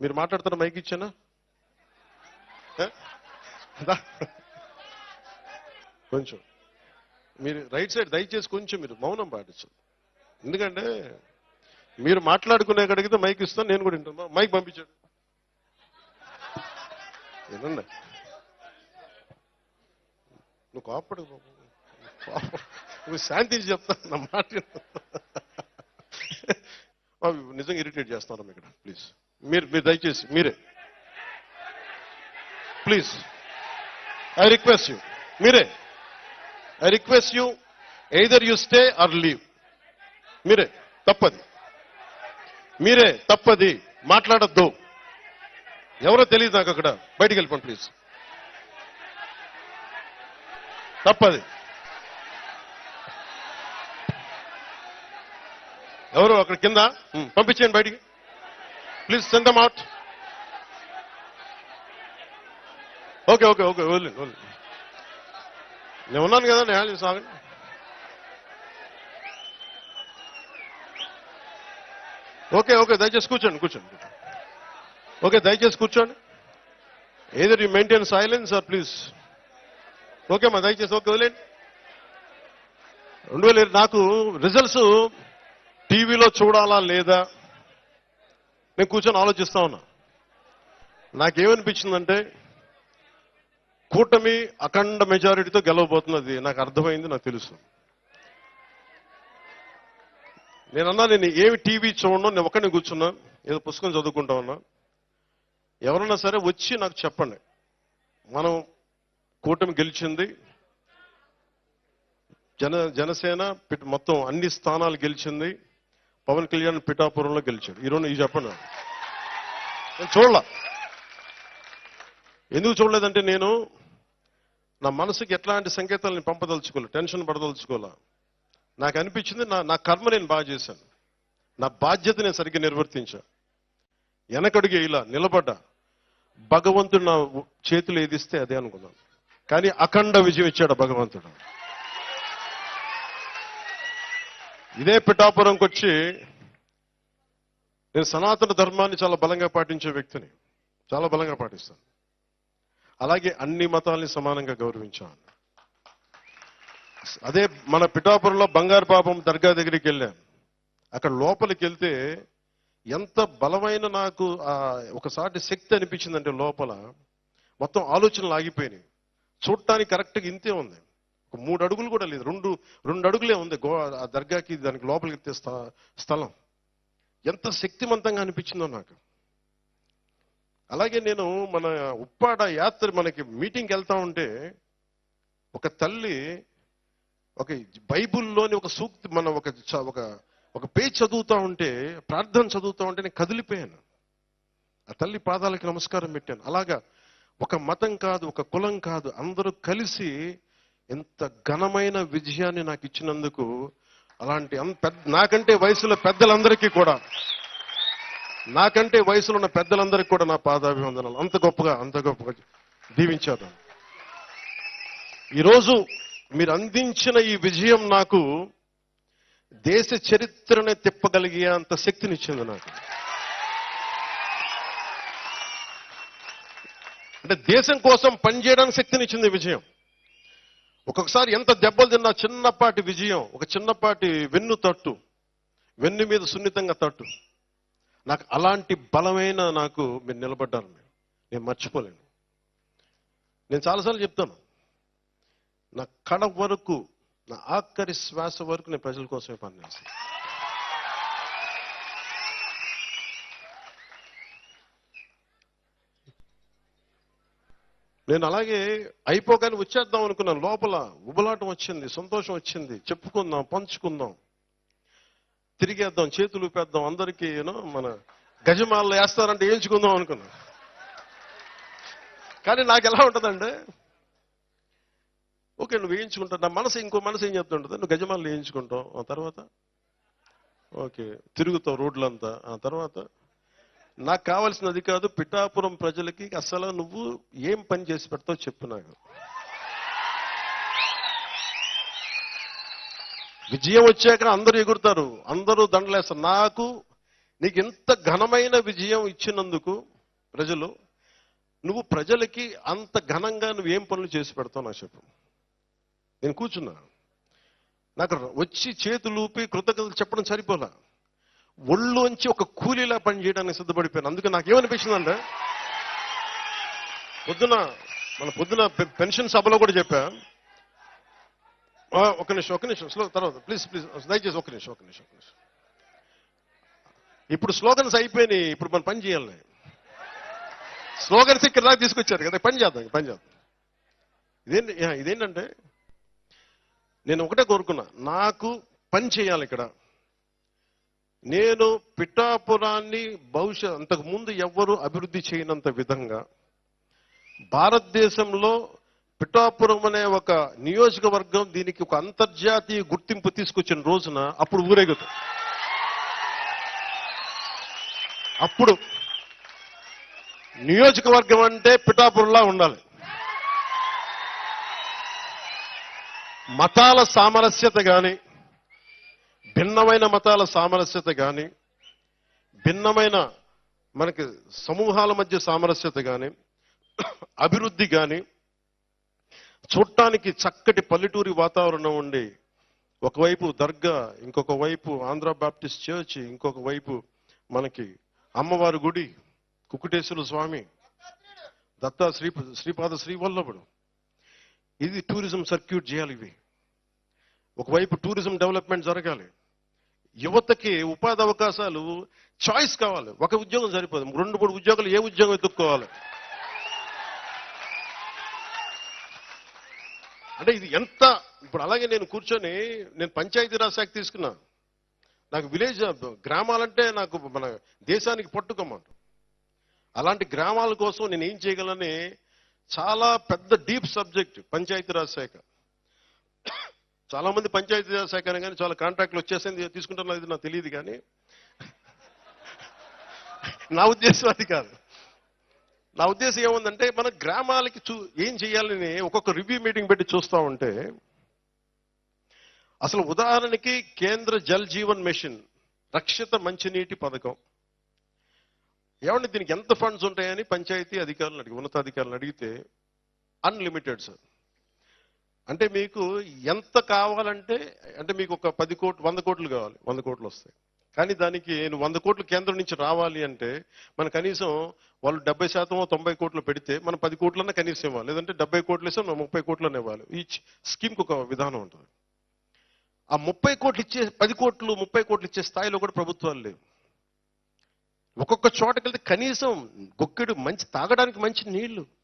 మీరు మాట్లాడుతున్న మైక్ ఇచ్చానా? కొంచెం. మీరు రైట్ సైడ్ దయచేసి కొంచెం మీరు మౌనం పాటించు ఎందుకంటే మీరు మాట్లాడుకునే కడిగితే మైక్ ఇస్తాను నేను కూడా వింటాను మైక్ పంపించాడు. ఏనండి నువ్వు కోపడు నువ్వు శాంతించి చెప్తాను నా మాట నిజంగా ఇరిటేట్ చేస్తున్నాం ఇక్కడ ప్లీజ్. మీరు మీరు దయచేసి మీరే. ప్లీజ్ ఐ రిక్వెస్ట్ యూ మీరే. I request you either you stay or leave మీరే. తప్పది. మీరే తప్పది. మాట్లాడద్దు. ఎవరో తెలియదు నాకు అక్కడ. బయటికి వెళ్ళిపోండి ప్లీజ్ తప్పది. ఎవరు అక్కడ కింద? పంపించండి పంపించేయండి బయటికి. Please send them out okay okay okay వదిలే వదిలే నేను ఉన్నాను కదా నేను సాగండి ఓకే ఓకే దయచేసి కూర్చోండి కూర్చోండి ఓకే దయచేసి కూర్చోండి. Either you maintain silence or please okay మా దయచేసి ఓకే వదిలేండి రెండు వేల నాకు రిజల్ట్స్ టీవీలో చూడాలా లేదా? నేను కూర్చొని ఆలోచిస్తా ఉన్నా. నాకేమనిపించిందంటే కూటమి అఖండ మెజారిటీతో గెలవబోతున్నది నాకు అర్థమైంది నాకు తెలుసు. నేనన్నా నేను ఏమి టీవీ చూడను నేను ఒక్కడిని కూర్చున్నా ఏదో పుస్తకం చదువుకుంటా ఉన్నా. ఎవరన్నా సరే వచ్చి నాకు చెప్పండి. మనం కూటమి గెలిచింది జన జనసేన మొత్తం అన్ని స్థానాలు గెలిచింది పవన్ కళ్యాణ్ పిఠాపురంలో గెలిచాడు. ఈరోజు ఇది చెప్పండి నాకు. నేను చూడలా. ఎందుకు చూడలేదంటే నేను నా మనసుకి ఎట్లాంటి సంకేతాలను పంపదలుచుకోలే టెన్షన్ పడదలుచుకోలే. నాకు అనిపించింది నా నా కర్మ నేను బాగా చేశాను. నా బాధ్యత నేను సరిగ్గా నిర్వర్తించా. వెనకడుగు ఇలా నిలబడ్డా. భగవంతుడు నా చేతులు ఏదిస్తే అదే అనుకున్నాను. కానీ అఖండ విజయం ఇచ్చాడు భగవంతుడు. ఇదే పిఠాపురంకి వచ్చి నేను సనాతన ధర్మాన్ని చాలా బలంగా పాటించే వ్యక్తిని. చాలా బలంగా పాటిస్తాను. అలాగే అన్ని మతాల్ని సమానంగా గౌరవించాను. అదే మన పిఠాపురంలో బంగారు పాపం దర్గా దగ్గరికి వెళ్ళాను. అక్కడ లోపలికి వెళ్తే ఎంత బలమైన నాకు ఒకసారి శక్తి అనిపించిందంటే లోపల మొత్తం ఆలోచనలు ఆగిపోయినాయి. చూడటానికి కరెక్ట్గా ఇంతే ఉంది. ఒక మూడు అడుగులు కూడా లేదు. రెండు రెండు అడుగులే ఉంది. గో ఆ దర్గాకి దానికి లోపలికి ఎత్తే స్థలం. ఎంత శక్తివంతంగా అనిపించిందో నాకు. అలాగే నేను మన ఉప్పాడ యాత్ర మనకి మీటింగ్కి వెళ్తా ఉంటే ఒక తల్లి ఒక బైబుల్లోని ఒక సూక్తి మన ఒక చ- ఒక ఒక పేజ్ చదువుతా ఉంటే ప్రార్థన చదువుతా ఉంటే నేను కదిలిపోయాను. ఆ తల్లి పాదాలకి నమస్కారం పెట్టాను. అలాగా ఒక మతం కాదు ఒక కులం కాదు అందరూ కలిసి ఎంత ఘనమైన విజయాన్ని నాకు ఇచ్చినందుకు అలాంటి పెద్ద- నాకంటే వయసులో పెద్దలందరికీ కూడా నాకంటే వయసులో ఉన్న పెద్దలందరికీ కూడా నా పాదాభివందనాలు. అంత గొప్పగా అంత గొప్పగా దీవించారు. ఈరోజు మీరు అందించిన ఈ విజయం నాకు దేశ చరిత్రనే తిప్పగలిగే అంత శక్తినిచ్చింది నాకు. అంటే దేశం కోసం పనిచేయడానికి శక్తినిచ్చింది ఈ విజయం. ఒక్కొక్కసారి ఎంత దెబ్బలు తిన్నా చిన్నపాటి విజయం ఒక చిన్నపాటి వెన్ను తట్టు వెన్ను మీద సున్నితంగా తట్టు. నాకు అలాంటి బలమైన నాకు మీరు నిలబడ్డారు మీరు. నేను మర్చిపోలేను. నేను చాలాసార్లు చెప్తాను. నా కడ వరకు నా ఆఖరి శ్వాస వరకు నేను ప్రజల కోసమే పనిచేస్తాను. నేను అలాగే అయిపోగానే వచ్చేద్దాం అనుకున్నాను. లోపల ఉబలాటం వచ్చింది సంతోషం వచ్చింది. చెప్పుకుందాం పంచుకుందాం. తిరిగేద్దాం చేతులు ఊపేద్దాం. అందరికీ యూనో మన గజమాలలో వేస్తారంటే వేయించుకుందాం అనుకున్నాను. కానీ నాకు ఎలా ఉంటుందంటే ఓకే నువ్వు వేయించుకుంటా నా మనసు ఇంకో మనసు ఏం చెప్తుంటుంది? నువ్వు గజమాల్లో వేయించుకుంటావు. ఆ తర్వాత ఓకే తిరుగుతావు రోడ్లంతా. ఆ తర్వాత నాకు కావాల్సినది కాదు పిఠాపురం ప్రజలకి అసలు నువ్వు ఏం పని చేసి పెడతావు చెప్పు నాకు. విజయం వచ్చాక అందరూ ఎగురుతారు అందరూ దండలేస్తారు. నాకు నీకు ఇంత ఘనమైన విజయం ఇచ్చినందుకు ప్రజలు నువ్వు ప్రజలకి అంత ఘనంగా నువ్వు ఏం పనులు చేసి పెడతావు నాకు చెప్పు. నేను కూర్చున్నా. నాకు వచ్చి చేతులు ఊపి కృతజ్ఞతలు చెప్పడం సరిపోలా. ఒళ్ళోంచి ఒక కూలీలా పని చేయడానికి సిద్ధపడిపోయాను. అందుకే నాకేమనిపించిందంటే పొద్దున మన పొద్దున పెన్షన్ సభలో కూడా చెప్పా. ఒక నిమిషం ఒక నిమిషం స్లో తర్వాత ప్లీజ్ ప్లీజ్ దయచేసి ఒక నిమిషం ఒక నిమిషం ఒక నిమిషం. ఇప్పుడు స్లోగన్స్ అయిపోయినాయి ఇప్పుడు మనం పని చేయాలి. స్లోగన్స్ ఇక్కడ దాకా తీసుకొచ్చారు కదా పని చేద్దాం పని చేద్దాం. ఇదేంటి ఇదేంటంటే నేను ఒకటే కోరుకున్నా నాకు పని చేయాలి ఇక్కడ. నేను పిఠాపురాన్ని భవిష్యత్ అంతకు ముందు ఎవ్వరూ అభివృద్ధి చేయనంత విధంగా భారతదేశంలో పిఠాపురం అనే ఒక నియోజకవర్గం దీనికి ఒక అంతర్జాతీయ గుర్తింపు తీసుకొచ్చిన రోజున అప్పుడు ఊరేగుతాం. అప్పుడు నియోజకవర్గం అంటే పిఠాపురంలా ఉండాలి. మతాల సామరస్యత కానీ భిన్నమైన మతాల సామరస్యత కానీ భిన్నమైన మనకి సమూహాల మధ్య సామరస్యత కానీ అభివృద్ధి కానీ చూడటానికి చక్కటి పల్లెటూరి వాతావరణం ఉండి ఒకవైపు దర్గా ఇంకొక వైపు ఆంధ్ర బాప్టిస్ట్ చర్చ్ ఇంకొక వైపు మనకి అమ్మవారి గుడి కుకుటేశ్వర స్వామి దత్తా శ్రీ శ్రీపాద శ్రీవల్లభుడు. ఇది టూరిజం సర్క్యూట్ చేయాలి ఇవి. ఒకవైపు టూరిజం డెవలప్మెంట్ జరగాలి. యువతకి ఉపాధి అవకాశాలు చాయిస్ కావాలి. ఒక ఉద్యోగం సరిపోదు. రెండు మూడు ఉద్యోగాలు ఏ ఉద్యోగం వెతుక్కోవాలి అంటే ఇది ఎంత ఇప్పుడు అలాగే నేను కూర్చొని నేను పంచాయతీరాజ్ శాఖ తీసుకున్నా. నాకు విలేజ్ గ్రామాలంటే నాకు మన దేశానికి పట్టుకోమాట అలాంటి గ్రామాల కోసం నేను ఏం చేయగలని చాలా పెద్ద డీప్ సబ్జెక్ట్ పంచాయతీరాజ్ శాఖ. చాలా మంది పంచాయతీ శాఖ కానీ చాలా కాంట్రాక్ట్లు వచ్చేసింది తీసుకుంటున్నా ఇది నాకు తెలియదు కానీ నా ఉద్దేశం అది కాదు. నా ఉద్దేశం ఏముందంటే మన గ్రామాలకి చూ ఏం చేయాలని ఒక్కొక్క రివ్యూ మీటింగ్ పెట్టి చూస్తా ఉంటే అసలు ఉదాహరణకి కేంద్ర జల్ జీవన్ మిషన్ రక్షిత మంచినీటి పథకం. ఏమంటే దీనికి ఎంత ఫండ్స్ ఉంటాయని పంచాయతీ అధికారులను అడిగి ఉన్నతాధికారులను అడిగితే అన్లిమిటెడ్ సార్ అంటే మీకు ఎంత కావాలంటే అంటే మీకు ఒక పది కోట్లు వంద కోట్లు కావాలి వంద కోట్లు వస్తాయి. కానీ దానికి నువ్వు వంద కోట్లు కేంద్రం నుంచి రావాలి అంటే మన కనీసం వాళ్ళు డెబ్బై శాతం తొంభై కోట్లు పెడితే మనం పది కోట్లన్నా కనీసం ఇవ్వాలి. లేదంటే డెబ్బై కోట్లు ఇస్తాం మనం ముప్పై కోట్లనే ఇవ్వాలి. ఈ స్కీమ్కి ఒక విధానం ఉంటుంది. ఆ ముప్పై కోట్లు ఇచ్చే పది కోట్లు ముప్పై కోట్లు ఇచ్చే స్థాయిలో కూడా ప్రభుత్వాలు లేవు. ఒక్కొక్క చోటకి వెళ్తే కనీసం గొక్కెడు మంచి తాగడానికి మంచి నీళ్ళు